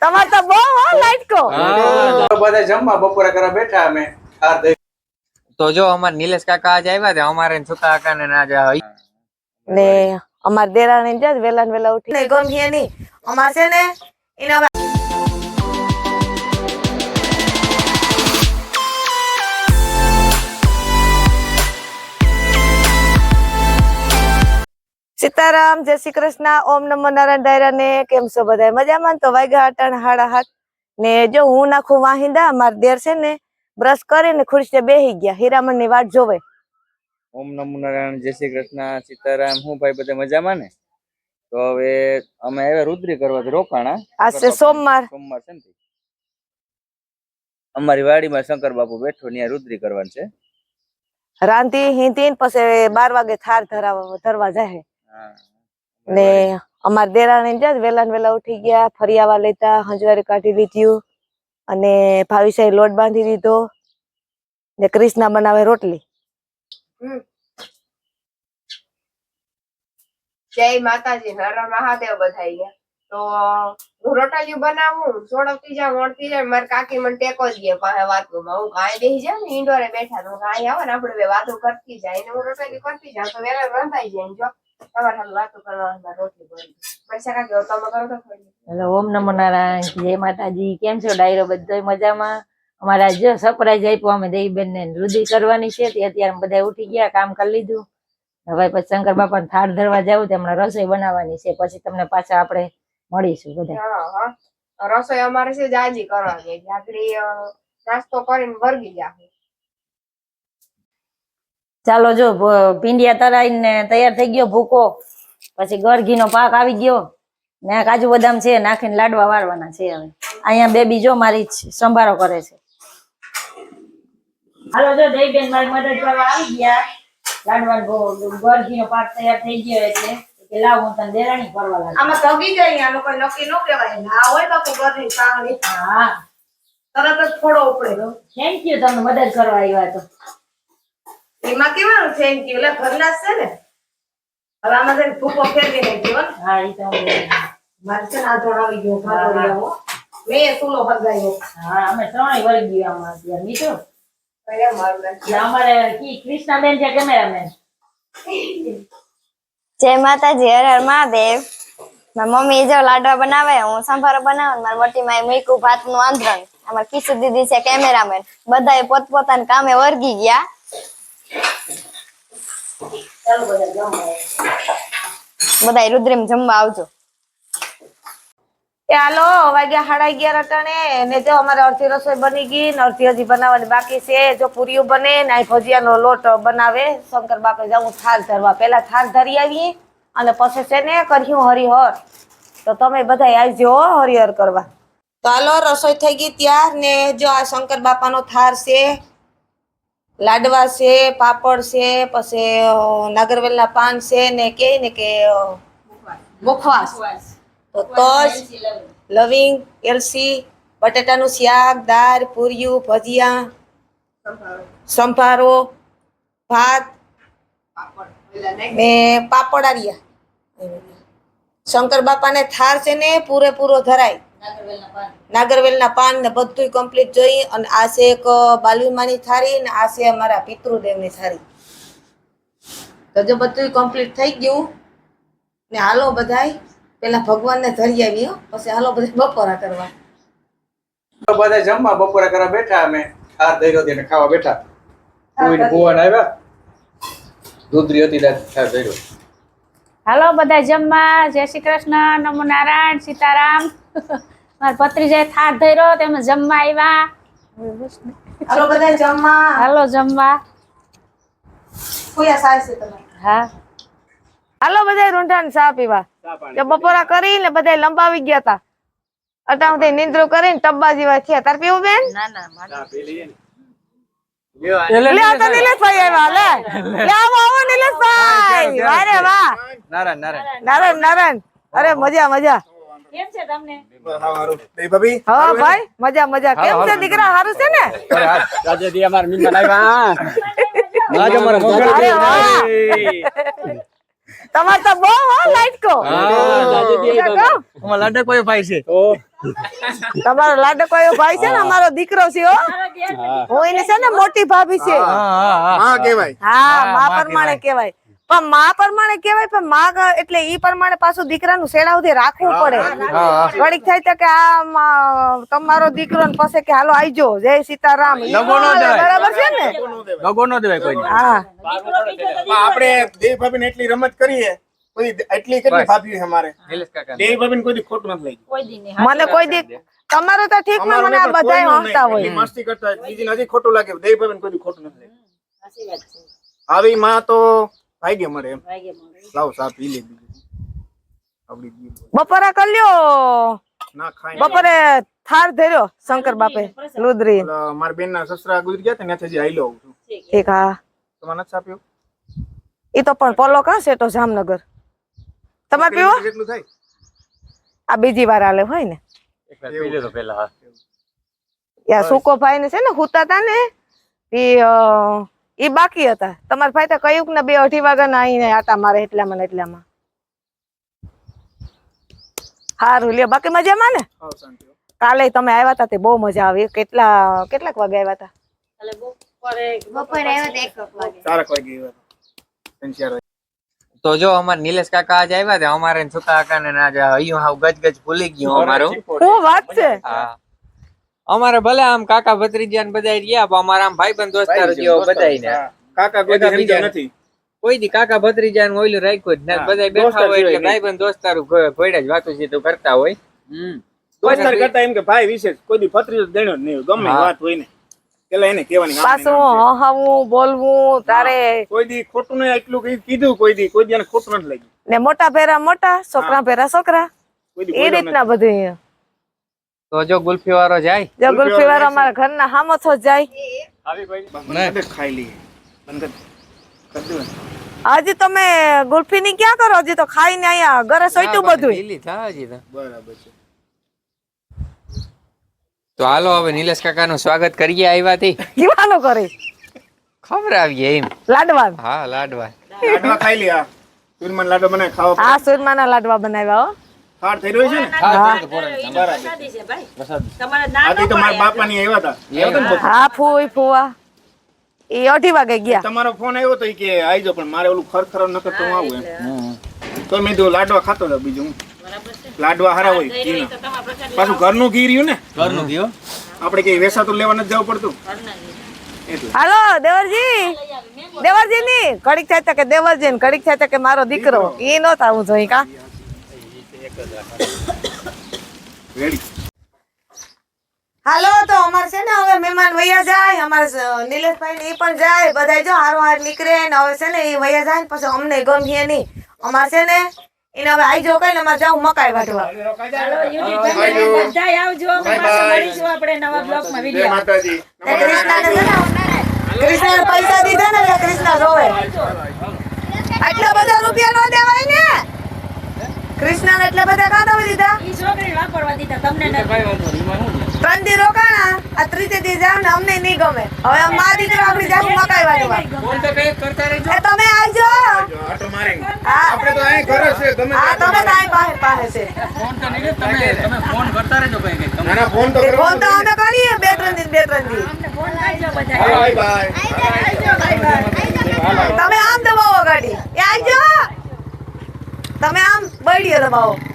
તમાર તો બહુ હો લાઈટકો. બધા જમવા બપોરે કરવા બેઠા અમે. તો જો અમાર નિલેશ કાકા આજે આવ્યા છે અમારે ને છુકા કાકા ને ના જ ને અમાર દેરાણી જ વેલા ને વેલા ઉઠી. ગમીએ નહીં અમાર છે ને એને સીતારામ જય શ્રી કૃષ્ણ ઓમ નમો નારાયણ દાયરા ને કેમ છો બધા મજામાં? તો વાગ્યા અટણ હાડા હાથ. ને જો હું નાખું વાહિંદા માર દેર છે ને બ્રશ કરીને ખુરશીએ બેહી ગયા હીરામણની વાટ જોવે. ઓમ નમો નારાયણ જય શ્રી કૃષ્ણ સીતારામ હું ભાઈ બધા મજામાં ને? તો હવે અમે આવ્યા રુદ્રી કરવા રોકાણા. આજ છે સોમવાર. સોમવાર છે ને અમારી વાડીમાં શંકર બાપુ બેઠો ત્યાં રુદ્રી કરવાનું છે. રાંધી હિંધી પછી બાર વાગે થાર ધરાવા ધરવા જાય. ને અમારા દેરાણી જ વેલા ને વેલા ઉઠી ગયા ફરિયાવા લેતા હંજવારી કાઢી લીધ્યું અને ભાવિશાઈ લોટ બાંધી દીધો ને ક્રિષ્ના બનાવે રોટલી. જય માતાજી હર મહાદેવ મહાદેવ ગયા. તો હું રોટલીયું બનાવું સોડવતી જાઉં વળતી જાય મારી કાકી મને ટેકો જ દે પાસે વાતમાં હું ગાય બેસી જાય ને ઈંડોરે બેઠા તો ગાય આવે ને આપણે વાતો કરતી જાય ને હું રોટલી કરતી જાઉં તો વેલા રંધાઈ જાય ને જો. હેલો ઓમ નમો નારાયણ. જય માતાજી. કેમ છો ડાયરો? બધો મજામાં? અમારા જો સરપ્રાઈઝ આપ્યો. અમે દેવીબેન ને રુદી કરવાની છે. તે અત્યારે બધા ઉઠી ગયા કામ કરી લીધું. હવે પછી શંકર બાપા થાળ ધરવા જવું તો હમણાં રસોઈ બનાવવાની છે. પછી તમને પાછા આપણે મળીશું બધા. રસોઈ અમારે છે જાજી કરવાની. નાસ્તો કરીને વર્ગી જાય ચાલો જો ભીંડિયા તરાઈને તૈયાર થઈ ગયો ભૂકો. પછી ગરઘીનો પાક આવી ગયો. ને કાજુ બદામ છે નાખીને લાડવા વાળવાના છે હવે. અહીંયા બેબી જો મારી સંભારો કરે છે. હાલો જો દહીબેન મારી મદદ કરવા આવી ગયા. લાડવાનો ગરઘીનો પાક તૈયાર થઈ ગયો એટલે. કે તને દેરાણી કરવા લાગુ. આમાં તગી જાય આનો કોઈ નક્કી ન કહેવાય. ના હોય બાપુ ઘરની સાંગળી હા. તરત જ થોડો ઉપડે થેન્ક યુ તમને મદદ કરવા આવ્યા તો. એમાં કેવાનું છે? એમ કે એટલે ઘરના છે ને? હવે આમાં તને ને ભૂકો ફેરવી નાખ્યો હો. હા એ તો મારે છે ને આ જોડાવી ગયો ભાતો લેવો મેં ચૂલો હરગાવ્યો હા અમે ત્રણેય વળી ગયા આમાં અત્યારે મીઠો? અમારે કી કૃષ્ણાબેન છે કેમેરામેન જય માતાજી હર હર મહાદેવ. મારી મમ્મી જો લાડવા બનાવે હું સંભારો બનાવું ને મારી મોટી માય મૂક્યું ભાતનું આંધણ. અમારી કિશુ દીદી છે કેમેરામેન. બધાએ પોતપોતાના કામે વર્ગી ગયા. બધા રુદ્રેમ જમવા આવજો. એ હાલો વાગ્યા સાડા અગિયાર અટાણે. ને જો અમારે અડધી રસોઈ બની ગઈ ને અડધી હજી બનાવવાની બાકી છે. જો પૂરીઓ બને ને અહીં ભજીયાનો લોટ બનાવે. શંકર બાપે જાઉં થાળ ધરવા. પેલા થાળ ધરી આવીએ અને પછી છે ને કર્યું હરિહર. તો તમે બધા આવજો હો હરિહર કરવા. તો હાલો રસોઈ થઈ ગઈ ત્યાર ને જો આ શંકર બાપાનો થાળ છે. લાડવા છે, પાપડ છે, પછી નાગરવેલના પાન છે ને કે ને કે મુખવાસ. તો તજ લવિંગ, એલસી, બટેટાનું શાક, દાળ પૂરિયું ભજીયા, સંભારો, ભાત, ને પાપડ આર્યા. શંકર બાપાને થાર છે ને પૂરેપૂરો ધરાય. નાગરવેલના પાન. ને બધું કમ્પ્લીટ જોઈ અને આ છે એક બાલવીમાની થાળી ને આ છે અમારા પિતૃદેવની થાળી. તો જો બધું કમ્પ્લીટ થઈ ગયું ને હાલો બધાય પેલા ભગવાનને ધરી આવી પછી હાલો બધા બપોરા કરવા. બધા જમવા બપોરા કરવા બેઠા અમે. આ દઈ હતી ખાવા બેઠા. કોઈને ભુવન આવ્યા? દૂધરી હતી ત્યાં ખાવા હાલો બધા જમવા. જય શ્રી કૃષ્ણ નમો નારાયણ સીતારામ. મારા ભત્રીજાએ થાળ ધર્યો તેમાં જમવા આવ્યા હાલો બધા જમવા. હાલો જમવા. કોયા સાય છે તમે? હા. હાલો બધા રૂંઢા ને ચા પીવા તો બપોરા કરીને બધા લંબાવી ગયા તા. અટાણ સુધી નિંદ્રો કરીને ટબ્બા જેવા થયા. તાર પીવું બેન? ના ના મારે લે આ તો નિલેશભાઈ આવ્યા લે. લે. આવો આવો નિલેશભાઈ. વારે વાહ. નારાયણ નારાયણ. નારાયણ નારાયણ. અરે મજા મજા. કેમ છે તમને? હા ભાઈ મજા મજા. કેમ છે દીકરા સારું છે ને? રાજેદી અમાર મહેમાન આવ્યા આજ અમારા અરે તમારે તો બહુ હો લાઈટકો અમારા લાડકભાઈ ભાઈ છે. તમારો લાડકો એવો ભાઈ છે ને અમારો દીકરો છે હો. હું. એને છે ને મોટી ભાભી છે. હા હા હા. કેવાય હા માં પ્રમાણે કહેવાય. પણ માં પ્રમાણે કેવાય પણ માં એટલે ઈ પ્રમાણે પાછું દીકરાનું શેડા સુધી રાખવું પડે. ઘડીક થાય તો કે આ તમારો દીકરો ને પછી કે હાલો આઈજો જય સીતારામ. બરાબર છે ને? દગો ન દેવાય. કોઈ હા. આપણે દેવ ભાભીને એટલી રમત કરીએ કોઈ એટલી કેટલી ભાભી અમારે? નિલેશ કાકા દેવ કોઈ દી નથી લાગ્યું કોઈ દી નહીં. મને કોઈ દી તમારો તો ઠીક પણ મને આ હસતા હોય. મસ્તી કરતા બીજી બીજીને ખોટું લાગે દેવ ભાભીને કોઈ ખોટું નથી. આવી માં તો ભાગ્ય મળે એમ. લાવ સા પી લે બીજું. બપોરે કર્યો ના ખાય બપોરે થાળ ધર્યો શંકર બાપે લુદરી. મારા બેન ના સસરા ગુજરી ગયા ત્યાં હજી આવું છું. ઠીક હા. તમારે નથી આપ્યો ઈ તો પણ પોલો કા સેટો જામનગર? તમારે પીવો? કેટલું થાય? આ બીજી વાર આલે હોય ને. એકવાર પી લેતો પેલા હા યા સુકો ભાઈ ને છે ને હુતા તા ને ઈ ઈ બાકી હતા. તમારા ભાઈ તો કયું ને બે અઢી વાગ્યા ના આઈને આટા મારે એટલામાં ને એટલામાં. સારું લ્યો બાકી મજામાં ને. કાલે તમે આવ્યા હતા તે બહુ મજા આવી. કેટલા કેટલાક વાગે આવ્યા હતા તો જો અમારે નિલેશ કાકા આજે આવ્યા હતા અમારે સુકા કાકા ને આજે અહીંયા હાવ ગજ ગજ ભૂલી ગયું અમારું. શું વાત છે? હા. અમારે ભલે આમ કાકા ભત્રીજા ને બધા ગયા પણ અમારા આમ ભાઈ બંધ દોસ્તારો જેવો બધાય ને. કાકા કોઈ બીજા નથી. કોઈ દી કાકા ભત્રીજા ને ઓઈલું રાખ્યું જ ના બધા બેઠા હોય એટલે ભાઈ બંધ દોસ્તારો ઘોડા જ વાતો છે તો કરતા હોય. દોસ્તાર કરતા એમ કે ભાઈ વિશે કોઈ દી ભત્રીજો દેણો જ નહીં ગમે વાત હોય ને. પેલા એને કહેવાની પાછું હહાવું બોલવું તારે કોઈ દી ખોટું નહીં એટલું કઈ કીધું કોઈ દી કોઈ દી ખોટું નથી લાગ્યું. ને મોટા ભેરા મોટા છોકરા ભેરા છોકરા. એ રીતના બધું તો જો ગુલ્ફી વાળો જાય? જો ગુલ્ફી વાળો અમારા ઘરના હામો થો જાય. ખાઈ લઈએ. બંધ કરી દે. હજી તમે ગુલ્ફી ની ક્યાં કરો? હજી તો ખાઈને અહીંયા ઘરે સોઈતું બધું લીલી થા હજી તો. બરાબર છે. તો હાલો હવે નિલેશ કાકા નું સ્વાગત કરીએ આવ્યા થી. કેવાનું કરે? ખબર આવીએ એમ. લાડવા. હા લાડવા. લાડવા ખાઈ લે આ. ચૂરમાના લાડવા બનાવી ખાવા હા સુરમાના લાડવા બનાવ્યા હો. ખાર થઈ રહ્યો છે ને? પ્રસાદી છે ભાઈ. તમારે ના આથી તો મારા બાપાની આવ્યા હતા આવ્યા હતા ને હા. ફૂઈ ફૂવા. એ અઢી વાગે ગયા. તમારો ફોન આવ્યો તો કે આવી જાઓ પણ મારે ઓલું ખરખર નકર તો હું આવું એમ. તો મેં લાડવા ખાતો હતો બીજું લાડવા હારા હોય પાછું ઘરનું ઘી રહ્યું ને? ઘરનું ઘી આપણે કઈ વેસાતું લેવા નથી જવું પડતું. હાલો દેવરજી. દેવરજી ની કડીક થાય કે દેવરજી ને ઘડીક થાય કે મારો દીકરો. એ નો થવું જોઈએ કા? રેડી હાલો તો અમારે છે ને હવે મહેમાન વૈયા જાય. અમારે નિલેશભાઈ ને એ પણ જાય. બધા જો હારો હાર નીકળે ને હવે છે ને એ વૈયા જાય ને પછી અમને ગમીએ નહીં. અમારે છે ને એને હવે આઈ જો કઈ ને અમારે જાવ મકાઈ વાટવા કૃષ્ણ પૈસા દીધા ને કૃષ્ણ રોવે. આટલા બધા રૂપિયા નો દેવાય ને? કૃષ્ણને એટલે બધા કાં તમે દીધા. ઈ છોકરી વાપરવા દીધા તમને ત્રણ દી રોકાણા આ ત્રીજે દી જાવ ને અમને નહીં ગમે. હવે અમારા દીકરા આપણી જાવ મકાઈ વાટવા ફોન તો કઈ કરતા રહેજો. એ તમે આવજો. આટો મારે આપણે તો અહીં ઘરે છે તમે હા તમે તો અહીં પાસે પાસે છે. ફોન તો નહીં તમે તમે ફોન કરતા રહેજો કઈ કઈ નાના ફોન તો ફોન તો અમે કરીએ બે ત્રણ દી બે ત્રણ દી. અમને ફોન આવજો બધા બાય. બાય તમે આમ દબાવો ગાડી. એ આવજો તમે આમ બળીએ દબાવો